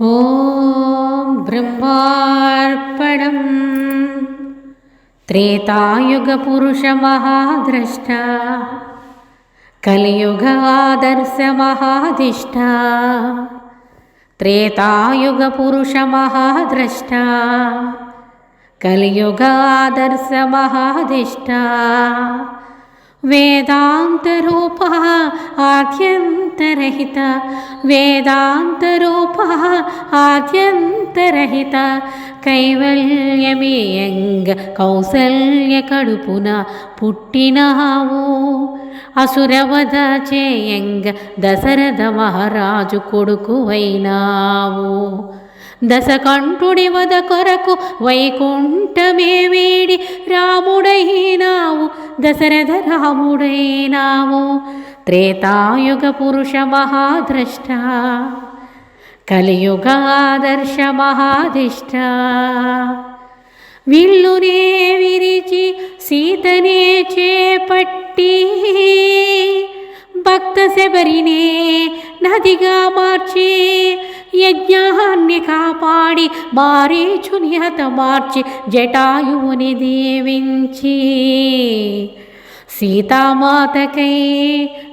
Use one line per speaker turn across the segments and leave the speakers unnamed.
ॐ ब्रह्मार्पणम्। त्रेतायुगपुरुषमहाद्रष्टा। कलियुगादर्शमहाधिष्ठा। त्रेतायुगपुरुषमहाद्रष्टा। कलियुगादर्शमहाधिष्ठा వేదాంతరూప ఆద్యంతరహిత వేదాంతరూప ఆద్యంతరహిత కైవల్యమేయంగ కౌసల్య కడుపున పుట్టినావు. అసురవధ చేయంగ దశరథ మహారాజు కొడుకువైనావు దశకంఠుడి వద కొరకు వైకుంఠమే వీడి. రాముడైనావు దశరథ రాముడైనావు త్రేతాయుగ పురుష మహాద్రష్ట కలియుగ ఆదర్శ మహాధిష్ట. విల్లునే విరిచి సీతనే చేపట్టి భక్త శబరినే నదిగా మార్చి యజ్ఞాన్ని కాపాడి మారీచుని హత మార్చి జటాయువుని దీవించి. సీతామాతకై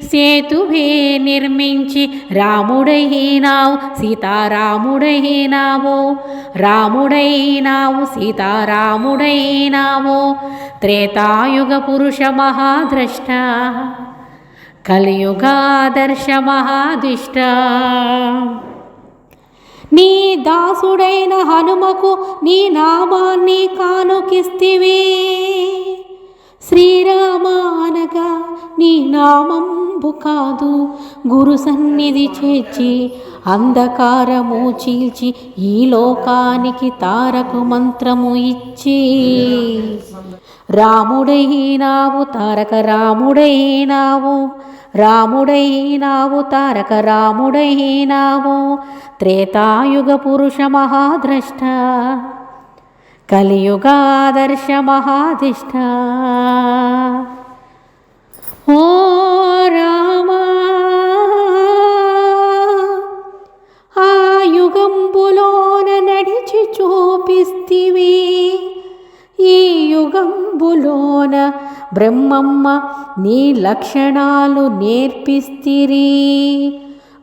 సేతువే నిర్మించి రాముడైనావు సీతారాముడైనావో రాముడైనావు సీతారాముడైనావో త్రేతాయుగ పురుష మహాద్రష్ట కలియుగాదర్శ మహాదిష్ట. నీ దాసుడైన హనుమకు నీ నామాన్ని కానుకిస్తివి. శ్రీరామానగా నీ నామంబు కాదు. గురు సన్నిధి చేర్చి అంధకారము చీల్చి ఈ లోకానికి తారకు మంత్రము ఇచ్చి. రాముడైనావు తారక రాముడైనావు రాముడైనావు తారక రాముడైనావు త్రేతాయుగ పురుష మహాద్రష్ట. కలియుగాదర్శ మహాధిష్ట ఓ రామా ఆ యుగంబులోన నడిచి చూపిస్తివి. ఈ యుగంబులోన బ్రహ్మమ్మ నీ లక్షణాలు నేర్పిస్తిరి.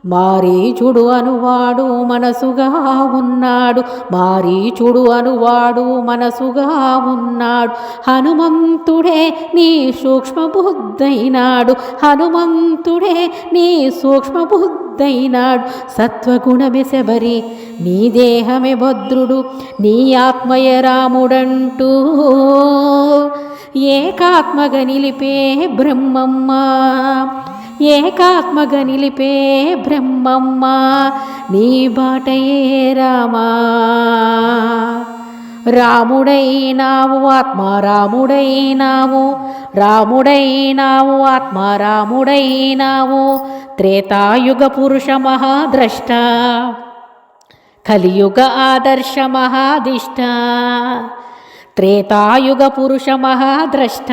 మారీచుడు అనువాడు మనసుగా ఉన్నాడు. మారీచుడు అనువాడు మనసుగా ఉన్నాడు. హనుమంతుడే నీ సూక్ష్మబుద్ధైనాడు. హనుమంతుడే నీ సూక్ష్మ బుద్ధైనాడు శబరి నీ దేహమే భద్రుడు నీ ఆత్మయ రాముడంటూ. ఏకాత్మగా నిలిపే బ్రహ్మమ్మ. ఏకాత్మగా నిలిపే బ్రహ్మమ్మ నీ బాటయే రామా. రాముడైనావు ఆత్మ రాముడైనావు రాముడైనావు ఆత్మ రాముడైనావు త్రేతాయుగ పురుష మహాద్రష్ట కలియుగ ఆదర్శ మహాదిష్ట త్రేతాయుగ పురుష మహాద్రష్ట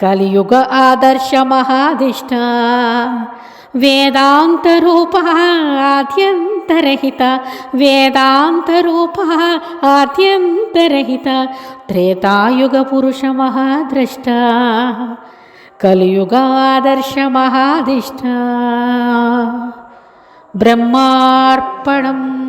कलियुग आदर्शमहादिष्टः वेदान्तरूपः आद्यन्तरहितः। वेदान्तरूपः आद्यन्तरहितं। त्रेतायुगपुरुषमहाद्रष्टा कलियुग ब्रह्मार्पणम्